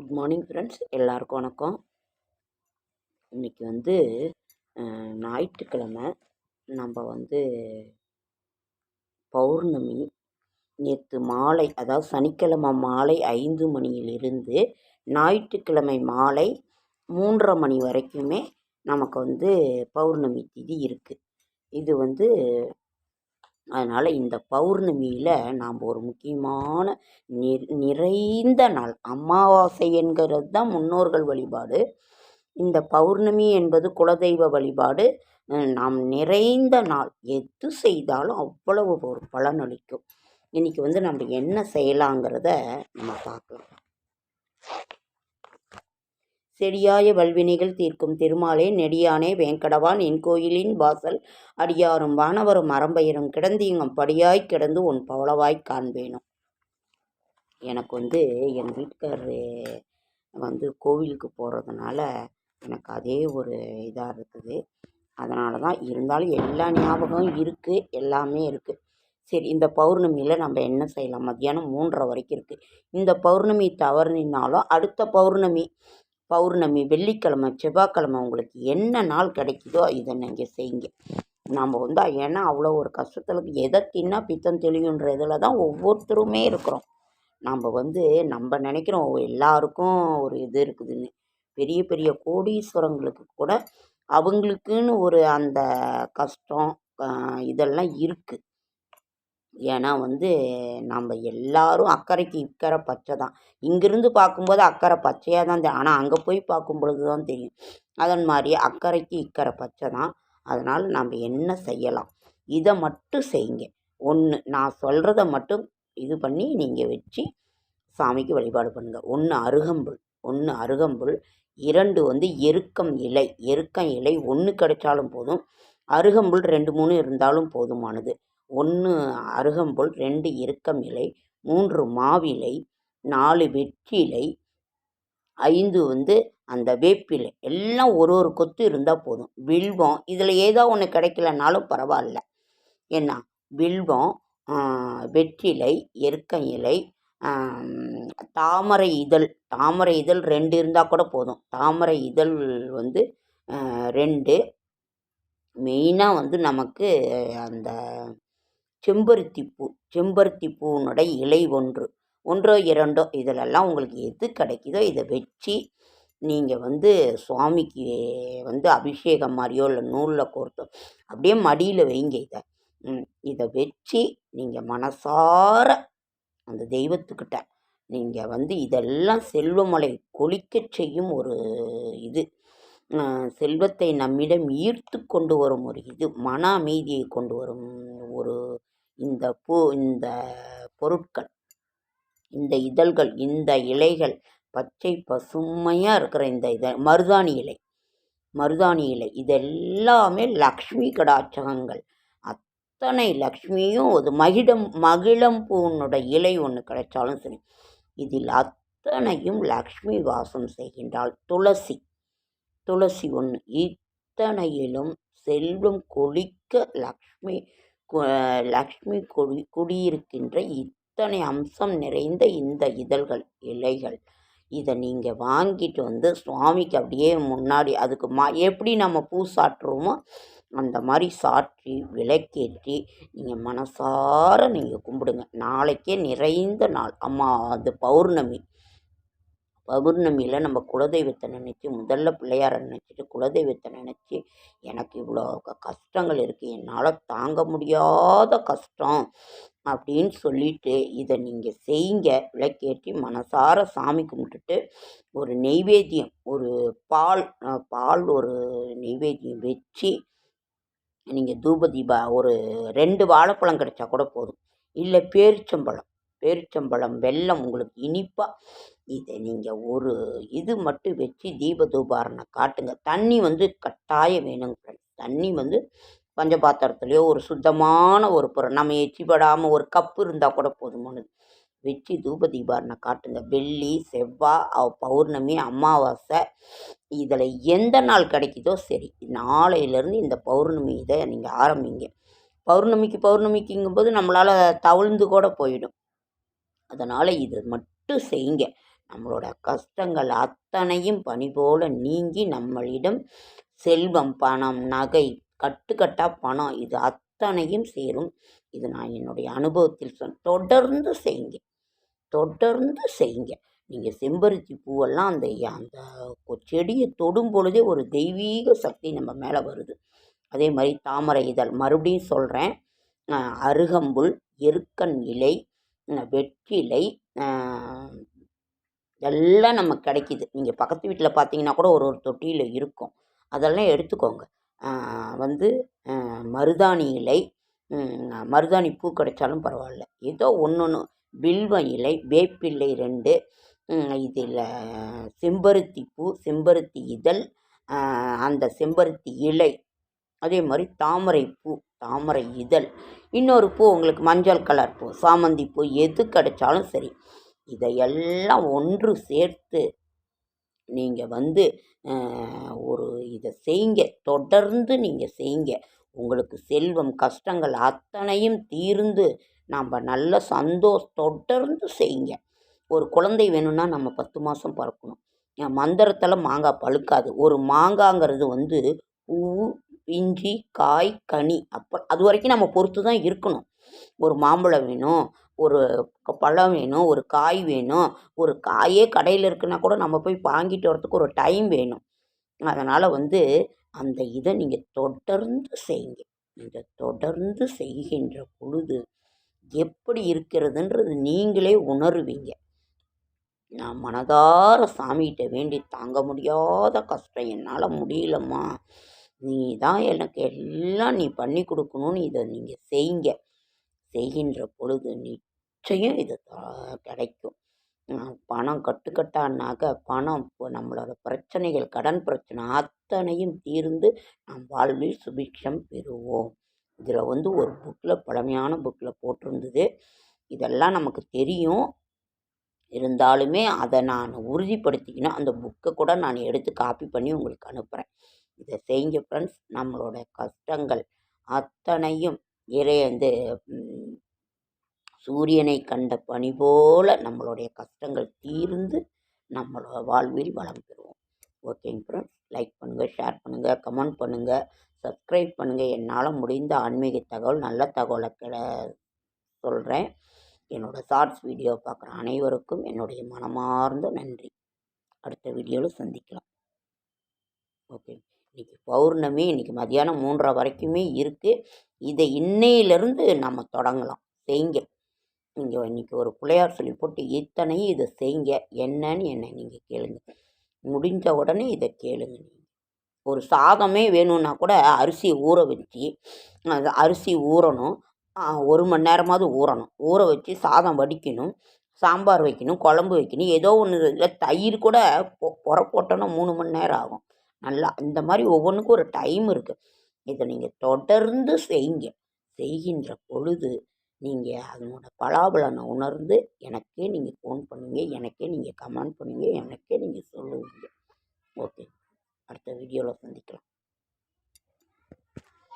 Good morning friends எல்லாருக்கும் வணக்கம். இன்றைக்கி வந்து ஞாயிற்றுக்கிழமை. நம்ம வந்து பௌர்ணமி நேற்று மாலை அதாவது சனிக்கிழமை மாலை ஐந்து மணியிலிருந்து ஞாயிற்றுக்கிழமை மாலை மூன்றரை மணி வரைக்குமே நமக்கு வந்து பௌர்ணமி திதி இருக்குது இது வந்து அதனால் இந்த பௌர்ணமியில் நாம் ஒரு முக்கியமான நி நிறைந்த நாள் அமாவாசை என்கிறது தான் முன்னோர்கள் வழிபாடு. இந்த பௌர்ணமி என்பது குலதெய்வ வழிபாடு. நாம் நிறைந்த நாள் எது செய்தாலும் அவ்வளவு ஒரு பலனளிக்கும் இன்றைக்கி வந்து நம்ம என்ன செய்யலாங்கிறத நம்ம பார்க்கலாம். செடியாய வல்வினைகள் தீர்க்கும் திருமாலே நெடியானே வேங்கடவான். என் கோயிலின் வாசல் அடியாரும் வானவரும் அறம்பயிரும் கிடந்தீங்கம் படியாய் கிடந்து உன் பவளவாய் காண்பேனும் எனக்கு வந்து என் வீட்டுக்காரரு வந்து கோவிலுக்கு போகிறதுனால எனக்கு அதே ஒரு இதாக இருக்குது. அதனால தான் இருந்தாலும் எல்லா ஞாபகம் இருக்குது எல்லாமே இருக்குது சரி இந்த பௌர்ணமியில் நம்ம என்ன செய்யலாம்? மத்தியானம் மூன்றரை வரைக்கும் இருக்குது இந்த பௌர்ணமி தவறுனாலும் அடுத்த பௌர்ணமி பௌர்ணமி வெள்ளிக்கிழமை செவ்வாய்க்கிழமை உங்களுக்கு என்ன நாள் கிடைக்குதோ இதை நீங்கள் செய்யுங்க. நம்ம வந்து ஏன்னா அவ்வளோ ஒரு கஷ்டத்தில் எதை தின்னா பித்தம் தெளியுன்ற இதில் தான் ஒவ்வொருத்தருமே இருக்கிறோம். நம்ம வந்து நம்ம நினைக்கிறோம் எல்லாருக்கும் ஒரு இது இருக்குதுன்னு. பெரிய பெரிய கோடீஸ்வரங்களுக்கு கூட அவங்களுக்குன்னு ஒரு அந்த கஷ்டம் இதெல்லாம் இருக்குது ஏன்னா வந்து நம்ம எல்லாரும் அக்கறைக்கு இக்கரை பச்சை தான். இங்கிருந்து பார்க்கும்போது அக்கறை பச்சையாக தான் தெரியும். ஆனால் அங்கே போய் பார்க்கும் பொழுது தான் தெரியும். அதன் மாதிரி அக்கறைக்கு இக்கரை பச்சை தான். அதனால் நம்ம என்ன செய்யலாம்? இதை மட்டும் செய்யுங்க. ஒன்று நான் சொல்கிறத மட்டும் இது பண்ணி நீங்கள் வச்சு சாமிக்கு வழிபாடு பண்ணுங்கள் ஒன்று அருகம்புல் ஒன்று அருகம்புல். இரண்டு வந்து எருக்கம் இலை. எருக்கம் இலை ஒன்று கிடைச்சாலும் போதும். அருகம்புல் ரெண்டு மூணு இருந்தாலும் போதுமானது. ஒன்று அருகம்புல் ரெண்டு இறுக்கம் இலை மூன்று மாவிலை நாலு வெற்றிலை ஐந்து வந்து அந்த வேப்பிலை. எல்லாம் ஒரு ஒரு கொத்து இருந்தால் போதும். வில்வம் இதில் ஏதோ ஒன்று கிடைக்கலனாலும் பரவாயில்ல. என்ன வில்வம் வெற்றிலை எருக்கம் இலை தாமரை இதழ். தாமரை இதழ் ரெண்டு இருந்தால் கூட போதும். தாமரை இதழ் வந்து ரெண்டு. மெயினாக வந்து நமக்கு அந்த செம்பருத்தி பூ செம்பருத்தி பூனுடைய இலை ஒன்று. ஒன்றோ இரண்டோ இதிலெல்லாம் உங்களுக்கு எது கிடைக்குதோ இதை வச்சு நீங்கள் வந்து சுவாமிக்கு வந்து அபிஷேகம் மாதிரியோ இல்லை நூலில் கோர்த்தோ அப்படியே மடியில் வைங்க இதை. இதை வச்சு நீங்கள் மனசார அந்த தெய்வத்துக்கிட்ட நீங்கள் வந்து இதெல்லாம் செல்வமலை கொளிக்க செய்யும் ஒரு இது. செல்வத்தை நம்மிடம் ஈர்த்து கொண்டு வரும் ஒரு இது மன அமைதியை கொண்டு வரும் ஒரு இந்த பூ இந்த பொருட்கள் இந்த இதழ்கள் இந்த இலைகள் பச்சை பசுமையாக இருக்கிற இந்த இதை மருதாணி இலை மருதாணி இலை இதெல்லாமே லக்ஷ்மி கடாட்சகங்கள். அத்தனை லக்ஷ்மியும் ஒரு மகிடம் மகிழம் பூனுடைய இலை ஒன்று கிடைச்சாலும் சரி இதில் அத்தனையும் லக்ஷ்மி வாசம் செய்கின்றாள். துளசி துளசி ஒன்று இத்தனையிலும் செல்வம் கொளிக்க லக்ஷ்மி லக்ஷ்மி குடி குடியிருக்கின்ற இத்தனை அம்சம் நிறைந்த இந்த இதழ்கள் இலைகள் இதை நீங்கள் வாங்கிட்டு வந்து சுவாமிக்கு அப்படியே முன்னாடி அதுக்கு மா எப்படி நம்ம பூ சாட்டுறோமோ அந்த மாதிரி சாற்றி விளக்கேற்றி நீங்கள் மனசார நீங்கள் கும்பிடுங்க. நாளைக்கே நிறைந்த நாள். அம்மா அது பௌர்ணமி. பௌர்ணமியில் நம்ம குலதெய்வத்தை நினச்சி முதல்ல பிள்ளையாரை நினச்சிட்டு குலதெய்வத்தை நினச்சி எனக்கு இவ்வளோ கஷ்டங்கள் இருக்குது என்னால் தாங்க முடியாத கஷ்டம் அப்படின்னு சொல்லிட்டு இதை நீங்கள் செய்யுங்க விளக்கேற்றி மனசார சாமி கும்பிட்டுட்டு ஒரு நெய்வேத்தியம் ஒரு பால் பால் ஒரு நெய்வேத்தியம் வச்சு நீங்கள் தூப தீபா ஒரு ரெண்டு வாழைப்பழம் கிடைச்சா கூட போதும். இல்லை பேரிச்சம்பழம் பேரிச்சம்பழம் வெல்லம் உங்களுக்கு இனிப்பாக இதை நீங்கள் ஒரு இது மட்டும் வச்சு தீப தூபாரணை காட்டுங்க. தண்ணி வந்து கட்டாயம் வேணுங்க ஃப்ரெண்ட்ஸ் தண்ணி வந்து பஞ்சபாத்திரத்துலேயோ ஒரு சுத்தமான ஒரு பொருள். நம்ம எச்சிப்படாமல் ஒரு கப்பு இருந்தால் கூட போதுமானது. வச்சு தூப தீபாரணை காட்டுங்க. வெள்ளி செவ்வாய் பௌர்ணமி அமாவாசை இதில் எந்த நாள் கிடைக்குதோ சரி நாளையிலேருந்து இந்த பௌர்ணமி இதை நீங்கள் ஆரம்பிங்க. பௌர்ணமிக்கு பௌர்ணமிக்குங்கும்போது நம்மளால் தவிழ்ந்து கூட போயிடும். அதனால் இது மட்டும் செய்யுங்க. நம்மளோட கஷ்டங்கள் அத்தனையும் பனி போல நீங்கி நம்மளிடம் செல்வம் பணம் நகை கட்டுக்கட்டா பணம் இது அத்தனையும் சேரும். இது நான் என்னுடைய அனுபவத்தில் சொல் தொடர்ந்து செய்யுங்க. தொடர்ந்து செய்யுங்க. நீங்கள் செம்பருத்தி பூவெல்லாம் அந்த அந்த செடியை தொடும் பொழுதே ஒரு தெய்வீக சக்தி நம்ம மேலே வருது. அதே மாதிரி தாமரை இதழ் மறுபடியும் சொல்கிறேன் அருகம்புல் எருக்கன் இலை வெற்றிலை இதெல்லாம் நமக்கு கிடைக்கிது. நீங்கள் பக்கத்து வீட்டில் பார்த்தீங்கன்னா கூட ஒரு ஒரு தொட்டியில் இருக்கும். அதெல்லாம் எடுத்துக்கோங்க. வந்து மருதாணி இலை மருதாணி பூ கிடைச்சாலும் பரவாயில்ல. ஏதோ ஒன்று ஒன்று பில்வ இலை வேப்பிள்ளை ரெண்டு இதில் செம்பருத்தி பூ செம்பருத்தி இதழ் அந்த செம்பருத்தி இலை அதே மாதிரி தாமரை பூ தாமரை இதழ். இன்னொரு பூ உங்களுக்கு மஞ்சள் கலர் பூ சாமந்தி பூ எது கிடைச்சாலும் சரி. இதையெல்லாம் ஒன்று சேர்த்து நீங்கள் வந்து ஒரு இதை செய்யுங்க தொடர்ந்து நீங்கள் செய்யுங்க உங்களுக்கு செல்வம் கஷ்டங்கள் அத்தனையும் தீர்ந்து நாம் நல்ல சந்தோஷ தொடர்ந்து செய்யுங்க ஒரு குழந்தை வேணும்னா நம்ம பத்து மாதம் பறக்கணும். மந்திரத்தில் மாங்காய் பழுக்காது. ஒரு மாங்காங்கிறது வந்து பூ பிஞ்சி காய் கனி அப்போ அது வரைக்கும் நம்ம பொறுத்து தான் இருக்கணும். ஒரு மாம்பழம் வேணும். ஒரு பழம் வேணும் ஒரு காய் வேணும் ஒரு காயே கடையில் இருக்குன்னா கூட நம்ம போய் வாங்கிட்டு வரத்துக்கு ஒரு டைம் வேணும். அதனால் வந்து அந்த இதை நீங்கள் தொடர்ந்து செய்யுங்க. இந்த தொடர்ந்து செய்கின்ற பொழுது எப்படி இருக்கிறதுன்றது நீங்களே உணருவீங்க. நான் மனதார சாமிகிட்ட வேண்டி தாங்க முடியாத கஷ்டம். என்னால் முடியலம்மா. நீ தான் எனக்கு எல்லாம் நீ பண்ணி கொடுக்கணும்னு இதை நீங்கள் செய்யுங்க. செய்கின்ற பொழுது நிச்சயம் இது கிடைக்கும். பணம் கட்டுக்கட்டானாக்க பணம் இப்போ நம்மளோட பிரச்சனைகள் கடன் பிரச்சனை அத்தனையும் தீர்ந்து நாம் வாழ்வில் சுபிக்ஷம் பெறுவோம். இதில் வந்து ஒரு புக்கில் பழமையான புக்கில் போட்டிருந்தது. இதெல்லாம் நமக்கு தெரியும். இருந்தாலுமே அதை நான் உறுதிப்படுத்திக்கணும். அந்த புக்கை கூட நான் எடுத்து காப்பி பண்ணி உங்களுக்கு அனுப்புகிறேன் இதை செய்யுங்க ஃப்ரெண்ட்ஸ். நம்மளோட கஷ்டங்கள் அத்தனையும் இறை வந்து சூரியனை கண்ட பணி போல நம்மளுடைய கஷ்டங்கள் தீர்ந்து நம்மளோட வாழ்வில் வளம் பெறுவோம். ஓகேங்க ஃப்ரெண்ட்ஸ் லைக் பண்ணுங்கள் ஷேர் பண்ணுங்கள் கமெண்ட் பண்ணுங்கள் சப்ஸ்கிரைப் பண்ணுங்கள் என்னால் முடிந்த ஆன்மீக தகவல் நல்ல தகவலை கிட சொல்கிறேன் என்னோடய ஷார்ட்ஸ் வீடியோ பார்க்குற அனைவருக்கும் என்னுடைய மனமார்ந்த நன்றி. அடுத்த வீடியோவில் சந்திக்கலாம். ஓகே இன்றைக்கி பௌர்ணமி இன்றைக்கி மதியானம் மூன்றரை வரைக்குமே இருக்குது இதை இன்னையிலேருந்து நம்ம தொடங்கலாம். செய்ங்க. நீங்கள் இன்றைக்கி ஒரு பிள்ளையார் சொல்லி போட்டு இத்தனையும் இதை செய்ங்க என்னன்னு என்னை நீங்கள் கேளுங்க. முடிஞ்ச உடனே இதை கேளுங்க நீங்கள் ஒரு சாதமே வேணும்னா கூட அரிசி ஊற வச்சு அரிசி ஊறணும். ஒரு மணி நேரமாவது ஊறணும். ஊற வச்சு சாதம் வடிக்கணும். சாம்பார் வைக்கணும் குழம்பு வைக்கணும். ஏதோ ஒன்று இல்லை தயிர் கூட பொ- புற போட்டோன்னா மூணு மணி நேரம் ஆகும். நல்லா இந்த மாதிரி ஒவ்வொன்றுக்கும் ஒரு டைம் இருக்குது இதை நீங்கள் தொடர்ந்து செய்யுங்க. செய்கின்ற பொழுது நீங்கள் அதனோட பலாபலனை உணர்ந்து எனக்கே நீங்கள் ஃபோன் பண்ணுவீங்க எனக்கே நீங்கள் கமெண்ட் பண்ணுவீங்க எனக்கே நீங்கள் சொல்லுவீங்க. ஓகே அடுத்த வீடியோவில் சந்திக்கலாம்.